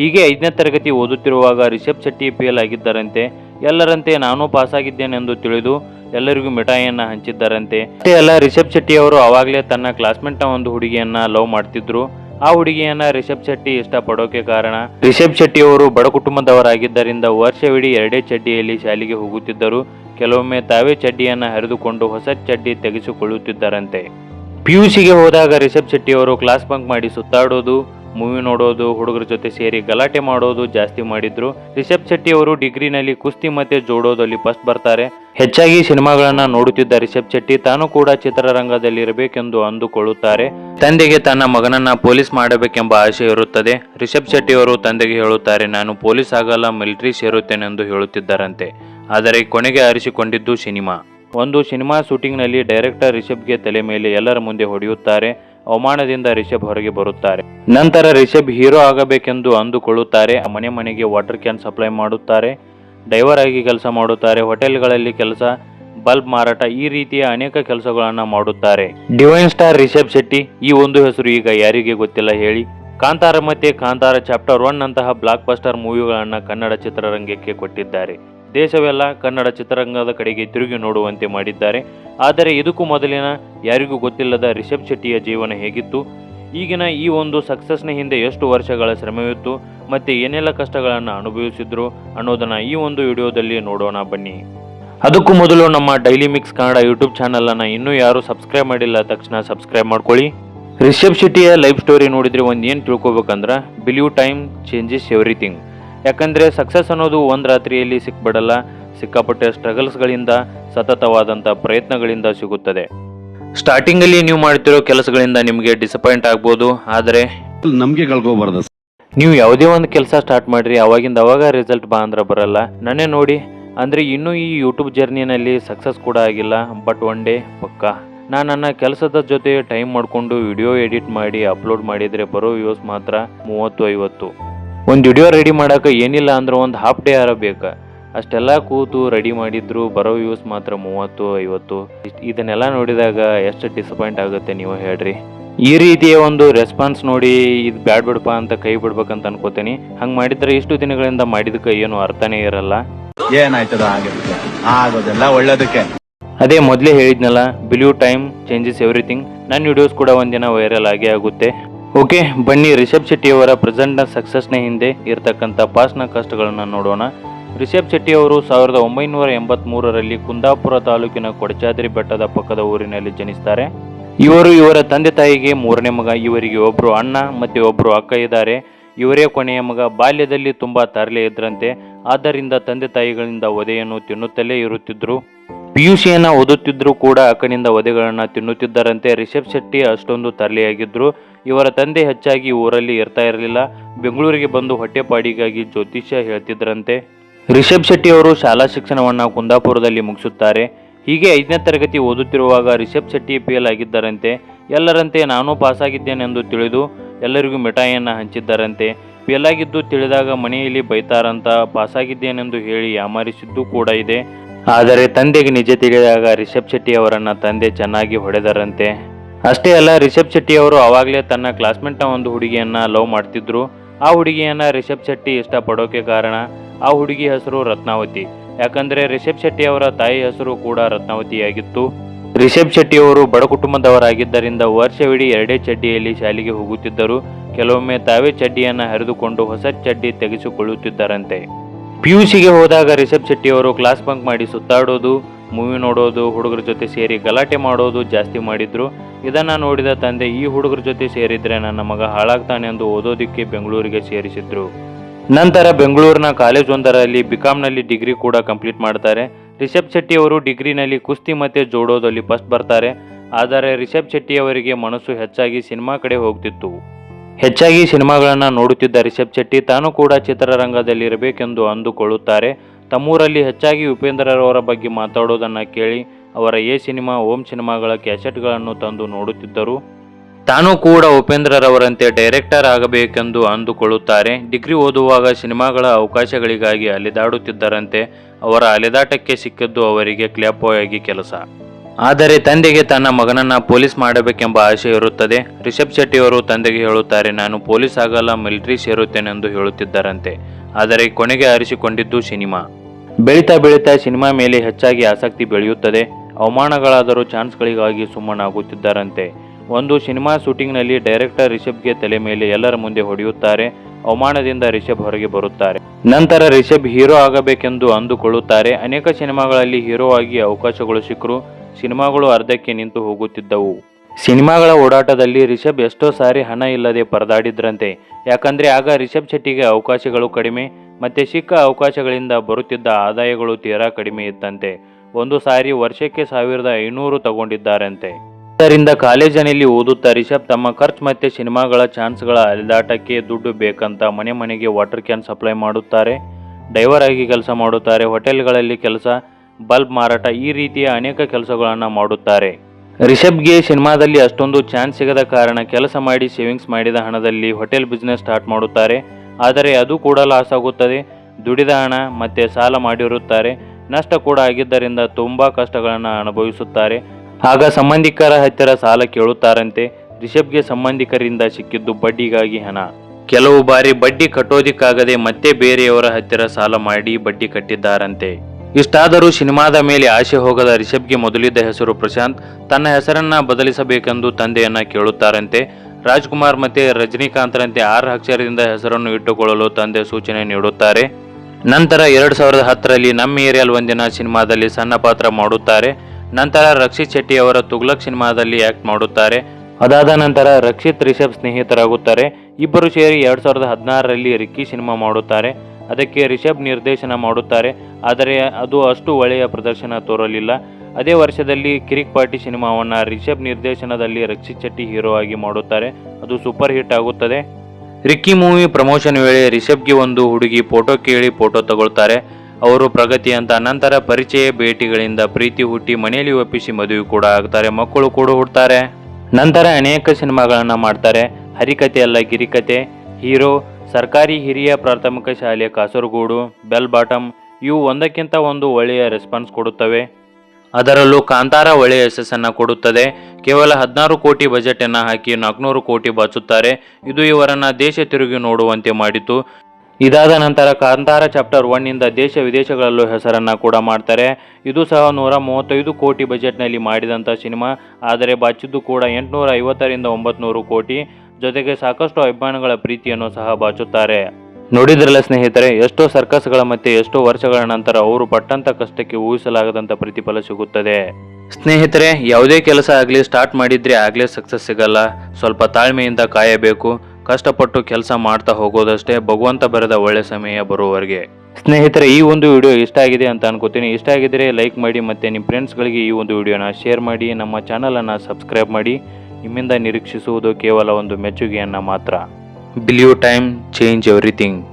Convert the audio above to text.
ಹೀಗೆ ಐದನೇ ತರಗತಿ ಓದುತ್ತಿರುವಾಗ ರಿಷಬ್ ಶೆಟ್ಟಿ ಫೇಲ್ ಆಗಿದ್ದರಂತೆ, ಎಲ್ಲರಂತೆ ನಾನು ಪಾಸಾಗಿದ್ದೇನೆಂದು ತಿಳಿದು ಎಲ್ಲರಿಗೂ ಮಿಠಾಯಿಯನ್ನು ಹಂಚಿದ್ದರಂತೆ. ಅಷ್ಟೇ ಅಲ್ಲ, ರಿಷಬ್ ಶೆಟ್ಟಿ ಅವರು ಅವಾಗಲೇ ತನ್ನ ಕ್ಲಾಸ್ಮೇಟ್ನ ಒಂದು ಹುಡುಗಿಯನ್ನ ಲವ್ ಮಾಡ್ತಿದ್ರು. ಆ ಹುಡುಗಿಯನ್ನ ರಿಷಬ್ ಶೆಟ್ಟಿ ಇಷ್ಟಪಡೋಕೆ ಕಾರಣ, ರಿಷಬ್ ಶೆಟ್ಟಿ ಅವರು ಬಡ ಕುಟುಂಬದವರಾಗಿದ್ದರಿಂದ ವರ್ಷವಿಡೀ ಎರಡೇ ಚಡ್ಡಿಯಲ್ಲಿ ಶಾಲೆಗೆ ಹೋಗುತ್ತಿದ್ದರು. ಕೆಲವೊಮ್ಮೆ ತಾವೇ ಚಡ್ಡಿಯನ್ನು ಹರಿದುಕೊಂಡು ಹೊಸ ಚಡ್ಡಿ ತೆಗೆಸಿಕೊಳ್ಳುತ್ತಿದ್ದರಂತೆ. ಪಿಯುಸಿಗೆ ಹೋದಾಗ ರಿಷಬ್ ಶೆಟ್ಟಿ ಅವರು ಕ್ಲಾಸ್ ಬಂಕ್ ಮಾಡಿ ಸುತ್ತಾಡೋದು ಮೂವಿ ನೋಡೋದು, ಹುಡುಗರ ಜೊತೆ ಸೇರಿ ಗಲಾಟೆ ಮಾಡೋದು ಜಾಸ್ತಿ ಮಾಡಿದ್ರು. ರಿಷಬ್ ಶೆಟ್ಟಿ ಅವರು ಡಿಗ್ರಿನಲ್ಲಿ ಕುಸ್ತಿ ಮತ್ತೆ ಜೋಡೋದಲ್ಲಿ ಫಸ್ಟ್ ಬರ್ತಾರೆ. ಹೆಚ್ಚಾಗಿ ಸಿನಿಮಾಗಳನ್ನ ನೋಡುತ್ತಿದ್ದ ರಿಷಬ್ ಶೆಟ್ಟಿ ತಾನು ಕೂಡ ಚಿತ್ರರಂಗದಲ್ಲಿ ಇರಬೇಕೆಂದು ಅಂದುಕೊಳ್ಳುತ್ತಾರೆ. ತಂದೆಗೆ ತನ್ನ ಮಗನನ್ನ ಪೊಲೀಸ್ ಮಾಡಬೇಕೆಂಬ ಆಸೆ ಇರುತ್ತದೆ. ರಿಷಬ್ ಶೆಟ್ಟಿ ಅವರು ತಂದೆಗೆ ಹೇಳುತ್ತಾರೆ, ನಾನು ಪೊಲೀಸ್ ಆಗಲ್ಲ, ಮಿಲಿಟರಿ ಸೇರುತ್ತೇನೆಂದು ಹೇಳುತ್ತಿದ್ದಾರಂತೆ. ಆದರೆ ಕೊನೆಗೆ ಆರಿಸಿಕೊಂಡಿದ್ದು ಸಿನಿಮಾ. ಒಂದು ಸಿನಿಮಾ ಶೂಟಿಂಗ್ನಲ್ಲಿ ಡೈರೆಕ್ಟರ್ ರಿಷಬ್ಗೆ ತಲೆ ಮೇಲೆ ಎಲ್ಲರ ಮುಂದೆ ಹೊಡೆಯುತ್ತಾರೆ. ಅವಮಾನದಿಂದ ರಿಷಬ್ ಹೊರಗೆ ಬರುತ್ತಾರೆ. ನಂತರ ರಿಷಬ್ ಹೀರೋ ಆಗಬೇಕೆಂದು ಅಂದುಕೊಳ್ಳುತ್ತಾರೆ. ಮನೆ ಮನೆಗೆ ವಾಟರ್ ಕ್ಯಾನ್ ಸಪ್ಲೈ ಮಾಡುತ್ತಾರೆ. ಡೈವರ್ ಆಗಿ ಕೆಲಸ ಮಾಡುತ್ತಾರೆ. ಹೋಟೆಲ್ಗಳಲ್ಲಿ ಕೆಲಸ ಬಲ್ಬ್ ಮಾರಾಟ ಈ ರೀತಿಯ ಅನೇಕ ಕೆಲಸಗಳನ್ನು ಮಾಡುತ್ತಾರೆ. ಡಿವೈನ್ ಸ್ಟಾರ್ ರಿಷಬ್ ಶೆಟ್ಟಿ, ಈ ಒಂದು ಹೆಸರು ಈಗ ಯಾರಿಗೆ ಗೊತ್ತಿಲ್ಲ ಹೇಳಿ. ಕಾಂತಾರ ಮತ್ತೆ ಕಾಂತಾರ ಚಾಪ್ಟರ್ ಒನ್ ಅಂತಹ ಬ್ಲಾಕ್ ಬಸ್ಟರ್ ಮೂವಿಗಳನ್ನು ಕನ್ನಡ ಚಿತ್ರರಂಗಕ್ಕೆ ಕೊಟ್ಟಿದ್ದಾರೆ. ದೇಶವೆಲ್ಲ ಕನ್ನಡ ಚಿತ್ರರಂಗದ ಕಡೆಗೆ ತಿರುಗಿ ನೋಡುವಂತೆ ಮಾಡಿದ್ದಾರೆ. ಆದರೆ ಇದಕ್ಕೂ ಮೊದಲಿನ ಯಾರಿಗೂ ಗೊತ್ತಿಲ್ಲದ ರಿಷಬ್ ಶೆಟ್ಟಿಯ ಜೀವನ ಹೇಗಿತ್ತು? ಈಗಿನ ಈ ಒಂದು ಸಕ್ಸಸ್ನ ಹಿಂದೆ ಎಷ್ಟು ವರ್ಷಗಳ ಶ್ರಮವಿತ್ತು? ಮತ್ತೆ ಏನೆಲ್ಲ ಕಷ್ಟಗಳನ್ನು ಅನುಭವಿಸಿದ್ರು ಅನ್ನೋದನ್ನು ಈ ಒಂದು ವಿಡಿಯೋದಲ್ಲಿ ನೋಡೋಣ ಬನ್ನಿ. ಅದಕ್ಕೂ ಮೊದಲು ನಮ್ಮ ಡೈಲಿ ಮಿಕ್ಸ್ ಕನ್ನಡ ಯೂಟ್ಯೂಬ್ ಚಾನಲನ್ನು ಇನ್ನೂ ಯಾರೂ ಸಬ್ಸ್ಕ್ರೈಬ್ ಮಾಡಿಲ್ಲ ತಕ್ಷಣ ಸಬ್ಸ್ಕ್ರೈಬ್ ಮಾಡ್ಕೊಳ್ಳಿ. ರಿಷಬ್ ಶೆಟ್ಟಿಯ ಲೈಫ್ ಸ್ಟೋರಿ ನೋಡಿದರೆ ಒಂದು ಏನು ತಿಳ್ಕೊಬೇಕಂದ್ರೆ, ಬಿಲೀವ್ ಟೈಮ್ ಚೇಂಜಸ್ ಎವ್ರಿಥಿಂಗ್. ಯಾಕಂದ್ರೆ ಸಕ್ಸಸ್ ಅನ್ನೋದು ಒಂದು ರಾತ್ರಿಯಲ್ಲಿ ಸಿಕ್ಬಿಡಲ್ಲ ಸಿಕ್ಕಾಪಟ್ಟೆ ಸ್ಟ್ರಗಲ್ಸ್ಗಳಿಂದ ಸತತವಾದಂಥ ಪ್ರಯತ್ನಗಳಿಂದ ಸಿಗುತ್ತದೆ. ಸ್ಟಾರ್ಟಿಂಗಲ್ಲಿ ನೀವು ಮಾಡ್ತಿರೋ ಕೆಲಸಗಳಿಂದ ನಿಮಗೆ ಡಿಸಪಾಯಿಂಟ್ ಆಗ್ಬೋದು ಆದರೆ ನಮಗೆ ಕಳ್ಕೋಬಾರ್ದು ನೀವು ಯಾವುದೇ ಒಂದು ಕೆಲಸ ಸ್ಟಾರ್ಟ್ ಮಾಡಿರಿ ಅವಾಗಿಂದ ಅವಾಗ ರಿಸಲ್ಟ್ ಬಾ ಅಂದ್ರೆ ಬರಲ್ಲ. ನನ್ನೇ ನೋಡಿ ಅಂದರೆ ಇನ್ನೂ ಈ ಯೂಟ್ಯೂಬ್ ಜರ್ನಿನಲ್ಲಿ ಸಕ್ಸಸ್ ಕೂಡ ಆಗಿಲ್ಲ ಬಟ್ ಒನ್ ಡೇ ಪಕ್ಕ. ನಾನು ನನ್ನ ಕೆಲಸದ ಜೊತೆ ಟೈಮ್ ಮಾಡಿಕೊಂಡು ವಿಡಿಯೋ ಎಡಿಟ್ ಮಾಡಿ ಅಪ್ಲೋಡ್ ಮಾಡಿದರೆ ಬರೋ ವ್ಯೂಸ್ ಮಾತ್ರ ಮೂವತ್ತು ಐವತ್ತು. ಒಂದು ವಿಡಿಯೋ ರೆಡಿ ಮಾಡೋಕೆ ಏನಿಲ್ಲ ಅಂದ್ರೆ ಒಂದು ಹಾಫ್ ಡೇ ಆರ ಬೇಕು. ಅಷ್ಟೆಲ್ಲ ಕೂತು ರೆಡಿ ಮಾಡಿದ್ರು ಬರೋ ವ್ಯೂಸ್ ಮಾತ್ರ ಮೂವತ್ತು ಐವತ್ತು. ಇದನ್ನೆಲ್ಲ ನೋಡಿದಾಗ ಎಷ್ಟು ಡಿಸಪಾಯಿಂಟ್ ಆಗುತ್ತೆ ನೀವು ಹೇಳ್ರಿ. ಈ ರೀತಿಯ ಒಂದು ರೆಸ್ಪಾನ್ಸ್ ನೋಡಿ ಇದು ಬ್ಯಾಡ್ ಬಿಡಪ್ಪ ಅಂತ ಕೈ ಬಿಡ್ಬೇಕಂತ ಅನ್ಕೋತೀನಿ. ಹಂಗೆ ಮಾಡಿದ್ರೆ ಇಷ್ಟು ದಿನಗಳಿಂದ ಮಾಡಿದಕ್ಕೆ ಏನು ಅರ್ಥನೇ ಇರಲ್ಲ. ಏನಾಯ್ತದ ಆಗೋದೆಲ್ಲ ಒಳ್ಳೇದಕ್ಕೆ. ಅದೇ ಮೊದಲೇ ಹೇಳಿದ್ನಲ್ಲ ಬಿಲ್ಯೂ ಟೈಮ್ ಚೇಂಜಸ್ ಎವ್ರಿಥಿಂಗ್ ನನ್ನ ವಿಡಿಯೋಸ್ ಕೂಡ ಒಂದಿನ ವೈರಲ್ ಆಗೇ ಆಗುತ್ತೆ. ಓಕೆ, ಬನ್ನಿ ರಿಷಬ್ ಶೆಟ್ಟಿಯವರ ಪ್ರೆಸೆಂಟ್ನ ಸಕ್ಸಸ್ನ ಹಿಂದೆ ಇರತಕ್ಕಂಥ ಪಾಸ್ನ ಕಷ್ಟಗಳನ್ನು ನೋಡೋಣ. ರಿಷಬ್ ಶೆಟ್ಟಿಯವರು ಸಾವಿರದ ಒಂಬೈನೂರ ಎಂಬತ್ಮೂರರಲ್ಲಿ ಕುಂದಾಪುರ ತಾಲೂಕಿನ ಕೊಡಚಾದ್ರಿ ಬೆಟ್ಟದ ಪಕ್ಕದ ಊರಿನಲ್ಲಿ ಜನಿಸ್ತಾರೆ. ಇವರು ಇವರ ತಂದೆ ತಾಯಿಗೆ ಮೂರನೇ ಮಗ, ಇವರಿಗೆ ಒಬ್ಬರು ಅಣ್ಣ ಮತ್ತು ಒಬ್ಬರು ಅಕ್ಕ ಇದ್ದಾರೆ. ಇವರೇ ಕೊನೆಯ ಮಗ, ಬಾಲ್ಯದಲ್ಲಿ ತುಂಬ ತರಲೆ ಇದ್ರಂತೆ. ಆದ್ದರಿಂದ ತಂದೆ ತಾಯಿಗಳಿಂದ ಒದೆಯನ್ನು ತಿನ್ನುತ್ತಲೇ ಇರುತ್ತಿದ್ರು. ಪಿಯುಸಿಯನ್ನ ಓದುತ್ತಿದ್ರು ಕೂಡ ಅಕ್ಕನಿಂದ ಒದೆಗಳನ್ನ ತಿನ್ನುತ್ತಿದ್ದರಂತೆ ರಿಷಬ್ ಶೆಟ್ಟಿ ಅಷ್ಟೊಂದು ತರಲೆಯಾಗಿದ್ರು. ಇವರ ತಂದೆ ಹೆಚ್ಚಾಗಿ ಊರಲ್ಲಿ ಇರ್ತಾ ಇರಲಿಲ್ಲ. ಬೆಂಗಳೂರಿಗೆ ಬಂದು ಹೊಟ್ಟೆಪಾಡಿಗಾಗಿ ಜ್ಯೋತಿಷ್ಯ ಹೇಳ್ತಿದ್ರಂತೆ. ರಿಷಬ್ ಶೆಟ್ಟಿ ಅವರು ಶಾಲಾ ಶಿಕ್ಷಣವನ್ನ ಕುಂದಾಪುರದಲ್ಲಿ ಮುಗಿಸುತ್ತಾರೆ. ಹೀಗೆ ಐದನೇ ತರಗತಿ ಓದುತ್ತಿರುವಾಗ ರಿಷಬ್ ಶೆಟ್ಟಿ ಫೇಲ್ ಆಗಿದ್ದರಂತೆ. ಎಲ್ಲರಂತೆ ನಾನು ಪಾಸಾಗಿದ್ದೇನೆಂದು ತಿಳಿದು ಎಲ್ಲರಿಗೂ ಮಿಠಾಯಿಯನ್ನು ಹಂಚಿದ್ದಾರಂತೆ. ಫೇಲ್ ಆಗಿದ್ದು ತಿಳಿದಾಗ ಮನೆಯಲ್ಲಿ ಬೈತಾರಂತ, ಪಾಸಾಗಿದ್ದೇನೆಂದು ಹೇಳಿ ಯಾಮಾರಿಸಿದ್ದು ಕೂಡ ಇದೆ. ಆದರೆ ತಂದೆಗೆ ನಿಜ ತಿಳಿದಾಗ ರಿಷಬ್ ಶೆಟ್ಟಿ ಅವರನ್ನ ತಂದೆ ಚೆನ್ನಾಗಿ ಹೊಡೆದರಂತೆ. ಅಷ್ಟೇ ಅಲ್ಲ, ರಿಷಬ್ ಶೆಟ್ಟಿ ಅವರು ಆವಾಗಲೇ ತನ್ನ ಕ್ಲಾಸ್ಮೇಟ್ನ ಒಂದು ಹುಡುಗಿಯನ್ನ ಲವ್ ಮಾಡ್ತಿದ್ರು. ಆ ಹುಡುಗಿಯನ್ನ ರಿಷಬ್ ಶೆಟ್ಟಿ ಇಷ್ಟಪಡೋಕೆ ಕಾರಣ ಆ ಹುಡುಗಿ ಹೆಸರು ರತ್ನಾವತಿ. ಯಾಕಂದ್ರೆ ರಿಷಬ್ ಶೆಟ್ಟಿ ಅವರ ತಾಯಿ ಹೆಸರು ಕೂಡ ರತ್ನಾವತಿಯಾಗಿತ್ತು. ರಿಷಬ್ ಶೆಟ್ಟಿ ಅವರು ಬಡ ಕುಟುಂಬದವರಾಗಿದ್ದರಿಂದ ವರ್ಷವಿಡೀ ಎರಡೇ ಚಡ್ಡಿಯಲ್ಲಿ ಶಾಲೆಗೆ ಹೋಗುತ್ತಿದ್ದರು. ಕೆಲವೊಮ್ಮೆ ತಾವೇ ಚಡ್ಡಿಯನ್ನು ಹರಿದುಕೊಂಡು ಹೊಸ ಚಡ್ಡಿ ತೆಗೆಸಿಕೊಳ್ಳುತ್ತಿದ್ದರಂತೆ. ಪಿಯುಸಿಗೆ ಹೋದಾಗ ರಿಷಬ್ ಶೆಟ್ಟಿ ಅವರು ಕ್ಲಾಸ್ ಬಂಕ್ ಮಾಡಿ ಸುತ್ತಾಡೋದು, ಮೂವಿ ನೋಡೋದು, ಹುಡುಗರ ಜೊತೆ ಸೇರಿ ಗಲಾಟೆ ಮಾಡೋದು ಜಾಸ್ತಿ ಮಾಡಿದ್ರು. ಇದನ್ನು ನೋಡಿದ ತಂದೆ, ಈ ಹುಡುಗರ ಜೊತೆ ಸೇರಿದ್ರೆ ನನ್ನ ಮಗ ಹಾಳಾಗ್ತಾನೆ ಎಂದು ಓದೋದಿಕ್ಕೆ ಬೆಂಗಳೂರಿಗೆ ಸೇರಿಸಿದ್ರು. ನಂತರ ಬೆಂಗಳೂರಿನ ಕಾಲೇಜ್ ಒಂದರಲ್ಲಿ ಬಿಕಾಮ್ನಲ್ಲಿ ಡಿಗ್ರಿ ಕೂಡ ಕಂಪ್ಲೀಟ್ ಮಾಡ್ತಾರೆ. ರಿಷಬ್ ಶೆಟ್ಟಿ ಅವರು ಡಿಗ್ರಿನಲ್ಲಿ ಕುಸ್ತಿ ಮತ್ತೆ ಜೋಡೋದಲ್ಲಿ ಫಸ್ಟ್ ಬರ್ತಾರೆ. ಆದರೆ ರಿಷಬ್ ಶೆಟ್ಟಿ ಅವರಿಗೆ ಮನಸ್ಸು ಹೆಚ್ಚಾಗಿ ಸಿನಿಮಾ ಕಡೆ ಹೋಗ್ತಿತ್ತು. ಹೆಚ್ಚಾಗಿ ಸಿನಿಮಾಗಳನ್ನು ನೋಡುತ್ತಿದ್ದ ರಿಷಬ್ ಶೆಟ್ಟಿ ತಾನು ಕೂಡ ಚಿತ್ರರಂಗದಲ್ಲಿ ಇರಬೇಕೆಂದು ಅಂದುಕೊಳ್ಳುತ್ತಾರೆ. ತಮ್ಮೂರಲ್ಲಿ ಹೆಚ್ಚಾಗಿ ಉಪೇಂದ್ರರವರ ಬಗ್ಗೆ ಮಾತಾಡೋದನ್ನು ಕೇಳಿ ಅವರ ಎ ಸಿನಿಮಾ, ಓಂ ಸಿನಿಮಾಗಳ ಕ್ಯಾಸೆಟ್ಗಳನ್ನು ತಂದು ನೋಡುತ್ತಿದ್ದರು. ತಾನು ಕೂಡ ಉಪೇಂದ್ರರವರಂತೆ ಡೈರೆಕ್ಟರ್ ಆಗಬೇಕೆಂದು ಅಂದುಕೊಳ್ಳುತ್ತಾರೆ. ಡಿಗ್ರಿ ಓದುವಾಗ ಸಿನಿಮಾಗಳ ಅವಕಾಶಗಳಿಗಾಗಿ ಅಲೆದಾಡುತ್ತಿದ್ದರಂತೆ ಅವರ ಅಲೆದಾಟಕ್ಕೆ ಸಿಕ್ಕಿದ್ದು ಅವರಿಗೆ ಕ್ಲ್ಯಾಪೋಯಾಗಿ ಕೆಲಸ. ಆದರೆ ತಂದೆಗೆ ತನ್ನ ಮಗನನ್ನ ಪೊಲೀಸ್ ಮಾಡಬೇಕೆಂಬ ಆಸೆ ಇರುತ್ತದೆ. ರಿಷಬ್ ಶೆಟ್ಟಿಯವರು ತಂದೆಗೆ ಹೇಳುತ್ತಾರೆ, ನಾನು ಪೊಲೀಸ್ ಆಗಲ್ಲ, ಮಿಲಿಟರಿ ಸೇರುತ್ತೇನೆಂದು ಹೇಳುತ್ತಿದ್ದರಂತೆ. ಆದರೆ ಕೊನೆಗೆ ಆರಿಸಿಕೊಂಡಿದ್ದು ಸಿನಿಮಾ. ಬೆಳೀತಾ ಬೆಳೀತಾ ಸಿನಿಮಾ ಮೇಲೆ ಹೆಚ್ಚಾಗಿ ಆಸಕ್ತಿ ಬೆಳೆಯುತ್ತದೆ. ಅವಮಾನಗಳಾದರೂ ಚಾನ್ಸ್ಗಳಿಗಾಗಿ ಸುಮ್ಮನಾಗುತ್ತಿದ್ದಾರಂತೆ. ಒಂದು ಸಿನಿಮಾ ಶೂಟಿಂಗ್ನಲ್ಲಿ ಡೈರೆಕ್ಟರ್ ರಿಷಬ್ಗೆ ತಲೆ ಮೇಲೆ ಎಲ್ಲರ ಮುಂದೆ ಹೊಡೆಯುತ್ತಾರೆ. ಅವಮಾನದಿಂದ ರಿಷಬ್ ಹೊರಗೆ ಬರುತ್ತಾರೆ. ನಂತರ ರಿಷಬ್ ಹೀರೋ ಆಗಬೇಕೆಂದು ಅಂದುಕೊಳ್ಳುತ್ತಾರೆ. ಅನೇಕ ಸಿನಿಮಾಗಳಲ್ಲಿ ಹೀರೋ ಆಗಿ ಅವಕಾಶಗಳು ಸಿಕ್ಕರು ಸಿನಿಮಾಗಳು ಅರ್ಧಕ್ಕೆ ನಿಂತು ಹೋಗುತ್ತಿದ್ದವು. ಸಿನಿಮಾಗಳ ಓಡಾಟದಲ್ಲಿ ರಿಷಬ್ ಎಷ್ಟೋ ಸಾರಿ ಹಣ ಇಲ್ಲದೆ ಪರದಾಡಿದ್ರಂತೆ. ಯಾಕಂದ್ರೆ ಆಗ ರಿಷಬ್ ಶೆಟ್ಟಿಗೆ ಅವಕಾಶಗಳು ಕಡಿಮೆ, ಮತ್ತೆ ಸಿಕ್ಕ ಅವಕಾಶಗಳಿಂದ ಬರುತ್ತಿದ್ದ ಆದಾಯಗಳು ತೀರಾ ಕಡಿಮೆ ಇತ್ತಂತೆ. ಒಂದು ಸಾರಿ ವರ್ಷಕ್ಕೆ ಸಾವಿರದ ಐನೂರು ತಗೊಂಡಿದ್ದಾರಂತೆ. ಇದರಿಂದ ಕಾಲೇಜಿನಲ್ಲಿ ಓದುತ್ತಾ ರಿಷಬ್ ತಮ್ಮ ಖರ್ಚು ಮತ್ತೆ ಸಿನಿಮಾಗಳ ಚಾನ್ಸ್ಗಳ ಅಲೆದಾಟಕ್ಕೆ ದುಡ್ಡು ಬೇಕಂತ ಮನೆ ಮನೆಗೆ ವಾಟರ್ ಕ್ಯಾನ್ ಸಪ್ಲೈ ಮಾಡುತ್ತಾರೆ. ಡೈವರ್ ಆಗಿ ಕೆಲಸ ಮಾಡುತ್ತಾರೆ, ಹೋಟೆಲ್ಗಳಲ್ಲಿ ಕೆಲಸ ಬಲ್ಬ್ ಮಾರಾಟ ಈ ರೀತಿಯ ಅನೇಕ ಕೆಲಸಗಳನ್ನು ಮಾಡುತ್ತಾರೆ. ರಿಷಬ್ಗೆ ಸಿನಿಮಾದಲ್ಲಿ ಅಷ್ಟೊಂದು ಚಾನ್ಸ್ ಸಿಗದ ಕಾರಣ ಕೆಲಸ ಮಾಡಿ ಸೇವಿಂಗ್ಸ್ ಮಾಡಿದ ಹಣದಲ್ಲಿ ಹೋಟೆಲ್ ಬಿಸ್ನೆಸ್ ಸ್ಟಾರ್ಟ್ ಮಾಡುತ್ತಾರೆ. ಆದರೆ ಅದು ಕೂಡ ಲಾಸ್ ಆಗುತ್ತದೆ. ದುಡಿದ ಹಣ ಮತ್ತೆ ಸಾಲ ಮಾಡಿರುತ್ತಾರೆ. ನಷ್ಟ ಕೂಡ ಆಗಿದ್ದರಿಂದ ತುಂಬ ಕಷ್ಟಗಳನ್ನು ಅನುಭವಿಸುತ್ತಾರೆ. ಆಗ ಸಂಬಂಧಿಕರ ಹತ್ತಿರ ಸಾಲ ಕೇಳುತ್ತಾರಂತೆ. ರಿಷಬ್ಗೆ ಸಂಬಂಧಿಕರಿಂದ ಸಿಕ್ಕಿದ್ದು ಬಡ್ಡಿಗಾಗಿ ಹಣ. ಕೆಲವು ಬಾರಿ ಬಡ್ಡಿ ಕಟ್ಟೋದಿಕ್ಕಾಗದೆ ಮತ್ತೆ ಬೇರೆಯವರ ಹತ್ತಿರ ಸಾಲ ಮಾಡಿ ಬಡ್ಡಿ ಕಟ್ಟಿದ್ದಾರಂತೆ. ಇಷ್ಟಾದರೂ ಸಿನಿಮಾದ ಮೇಲೆ ಆಸೆ ಹೋಗದ ರಿಷಬ್ಗೆ ಮೊದಲಿದ್ದ ಹೆಸರು ಪ್ರಶಾಂತ್. ತನ್ನ ಹೆಸರನ್ನ ಬದಲಿಸಬೇಕೆಂದು ತಂದೆಯನ್ನ ಕೇಳುತ್ತಾರಂತೆ. ರಾಜ್ಕುಮಾರ್ ಮತ್ತೆ ರಜನಿಕಾಂತ್ರಂತೆ ಆರ್ ಅಕ್ಷರದಿಂದ ಹೆಸರನ್ನು ಇಟ್ಟುಕೊಳ್ಳಲು ತಂದೆ ಸೂಚನೆ ನೀಡುತ್ತಾರೆ. ನಂತರ ಎರಡು ಸಾವಿರದ ಹತ್ತರಲ್ಲಿ ನಮ್ಮ ಏರಿಯಲ್ ಒಂದಿನ ಸಿನಿಮಾದಲ್ಲಿ ಸಣ್ಣ ಪಾತ್ರ ಮಾಡುತ್ತಾರೆ. ನಂತರ ರಕ್ಷಿತ್ ಶೆಟ್ಟಿ ಅವರ ತುಗ್ಲಕ್ ಸಿನಿಮಾದಲ್ಲಿ ಆಕ್ಟ್ ಮಾಡುತ್ತಾರೆ. ಅದಾದ ನಂತರ ರಕ್ಷಿತ್, ರಿಷಬ್ ಸ್ನೇಹಿತರಾಗುತ್ತಾರೆ. ಇಬ್ಬರು ಸೇರಿ ಎರಡು ಸಾವಿರದ ಹದಿನಾರರಲ್ಲಿ ರಿಕ್ಕಿ ಸಿನಿಮಾ ಮಾಡುತ್ತಾರೆ. ಅದಕ್ಕೆ ರಿಷಬ್ ನಿರ್ದೇಶನ ಮಾಡುತ್ತಾರೆ, ಆದರೆ ಅದು ಅಷ್ಟು ಒಳ್ಳೆಯ ಪ್ರದರ್ಶನ ತೋರಲಿಲ್ಲ. ಅದೇ ವರ್ಷದಲ್ಲಿ ಕಿರಿಕ್ ಪಾರ್ಟಿ ಸಿನಿಮಾವನ್ನು ರಿಷಬ್ ನಿರ್ದೇಶನದಲ್ಲಿ ರಕ್ಷಿತ್ ಶೆಟ್ಟಿ ಹೀರೋ ಆಗಿ ಮಾಡುತ್ತಾರೆ. ಅದು ಸೂಪರ್ ಹಿಟ್ ಆಗುತ್ತದೆ. ರಿಕ್ಕಿ ಮೂವಿ ಪ್ರಮೋಷನ್ ವೇಳೆ ರಿಷಬ್ಗೆ ಒಂದು ಹುಡುಗಿ ಫೋಟೋ ಕೇಳಿ ಫೋಟೋ ತಗೊಳ್ತಾರೆ. ಅವರು ಪ್ರಗತಿ ಅಂತ, ನಂತರ ಪರಿಚಯ, ಭೇಟಿಗಳಿಂದ ಪ್ರೀತಿ ಹುಟ್ಟಿ ಮನೆಯಲ್ಲಿ ಒಪ್ಪಿಸಿ ಮದುವೆ ಕೂಡ ಆಗ್ತಾರೆ. ಮಕ್ಕಳು ಕೂಡ ಹುಡ್ತಾರೆ. ನಂತರ ಅನೇಕ ಸಿನಿಮಾಗಳನ್ನು ಮಾಡ್ತಾರೆ. ಹರಿಕತೆ ಅಲ್ಲ ಗಿರಿಕತೆ. ಹೀರೋ ಸರ್ಕಾರಿ ಹಿರಿಯ ಪ್ರಾಥಮಿಕ ಶಾಲೆ ಕಾಸರಗೋಡು ಬೆಲ್ ಬಾಟಮ್ ಇವು ಒಂದಕ್ಕಿಂತ ಒಂದು ಒಳ್ಳೆಯ ರೆಸ್ಪಾನ್ಸ್ ಕೊಡುತ್ತವೆ. ಅದರಲ್ಲೂ ಕಾಂತಾರ ಒಳ್ಳೆಯ ಯಶಸ್ಸನ್ನು ಕೊಡುತ್ತದೆ. ಕೇವಲ ಹದಿನಾರು ಕೋಟಿ ಬಜೆಟನ್ನು ಹಾಕಿ ನಾಲ್ಕುನೂರು ಕೋಟಿ ಬಾಚುತ್ತಾರೆ ಇದು ಇವರನ್ನು ದೇಶ ತಿರುಗಿ ನೋಡುವಂತೆ ಮಾಡಿತು. ಇದಾದ ನಂತರ ಕಾಂತಾರ ಚಾಪ್ಟರ್ ಒನ್ನಿಂದ ದೇಶ ವಿದೇಶಗಳಲ್ಲೂ ಹೆಸರನ್ನು ಕೂಡ ಮಾಡ್ತಾರೆ. ಇದು ಸಹ ನೂರ ಮೂವತ್ತೈದು ಕೋಟಿ ಬಜೆಟ್ನಲ್ಲಿ ಮಾಡಿದಂಥ ಸಿನಿಮಾ. ಆದರೆ ಬಾಚಿದ್ದು ಕೂಡ ಎಂಟುನೂರ ಐವತ್ತರಿಂದ ಒಂಬತ್ನೂರು ಕೋಟಿ. ಜೊತೆಗೆ ಸಾಕಷ್ಟು ಅಭಿಮಾನಿಗಳ ಪ್ರೀತಿಯನ್ನು ಸಹ ಬಾಚುತ್ತಾರೆ. ನೋಡಿದ್ರಲ್ಲ ಸ್ನೇಹಿತರೆ, ಎಷ್ಟೋ ಸರ್ಕಸ್ಗಳ ಮತ್ತೆ ಎಷ್ಟೋ ವರ್ಷಗಳ ನಂತರ ಅವರು ಪಟ್ಟಂತ ಕಷ್ಟಕ್ಕೆ ಊಹಿಸಲಾಗದಂತ ಪ್ರತಿಫಲ ಸಿಗುತ್ತದೆ. ಸ್ನೇಹಿತರೆ, ಯಾವುದೇ ಕೆಲಸ ಆಗಲಿ ಸ್ಟಾರ್ಟ್ ಮಾಡಿದ್ರೆ ಆಗಲೇ ಸಕ್ಸಸ್ ಸಿಗಲ್ಲ. ಸ್ವಲ್ಪ ತಾಳ್ಮೆಯಿಂದ ಕಾಯಬೇಕು. ಕಷ್ಟಪಟ್ಟು ಕೆಲಸ ಮಾಡ್ತಾ ಹೋಗೋದಷ್ಟೇ ಭಗವಂತ ಬರೆದ ಒಳ್ಳೆ ಸಮಯ ಬರುವವರೆಗೆ. ಸ್ನೇಹಿತರೆ, ಈ ಒಂದು ವಿಡಿಯೋ ಇಷ್ಟ ಆಗಿದೆ ಅಂತ ಅನ್ಕೋತೀನಿ. ಇಷ್ಟ ಆಗಿದ್ರೆ ಲೈಕ್ ಮಾಡಿ ಮತ್ತೆ ನಿಮ್ಮ ಫ್ರೆಂಡ್ಸ್ಗಳಿಗೆ ಈ ಒಂದು ವಿಡಿಯೋನ ಶೇರ್ ಮಾಡಿ, ನಮ್ಮ ಚಾನಲನ್ನು ಸಬ್ಸ್ಕ್ರೈಬ್ ಮಾಡಿ. ನಿಮ್ಮಿಂದ ನಿರೀಕ್ಷಿಸುವುದು ಕೇವಲ ಒಂದು ಮೆಚ್ಚುಗೆಯನ್ನು ಮಾತ್ರ. ಬಿಲಿಯೋ ಟೈಮ್ ಚೇಂಜ್ ಎವ್ರಿಥಿಂಗ್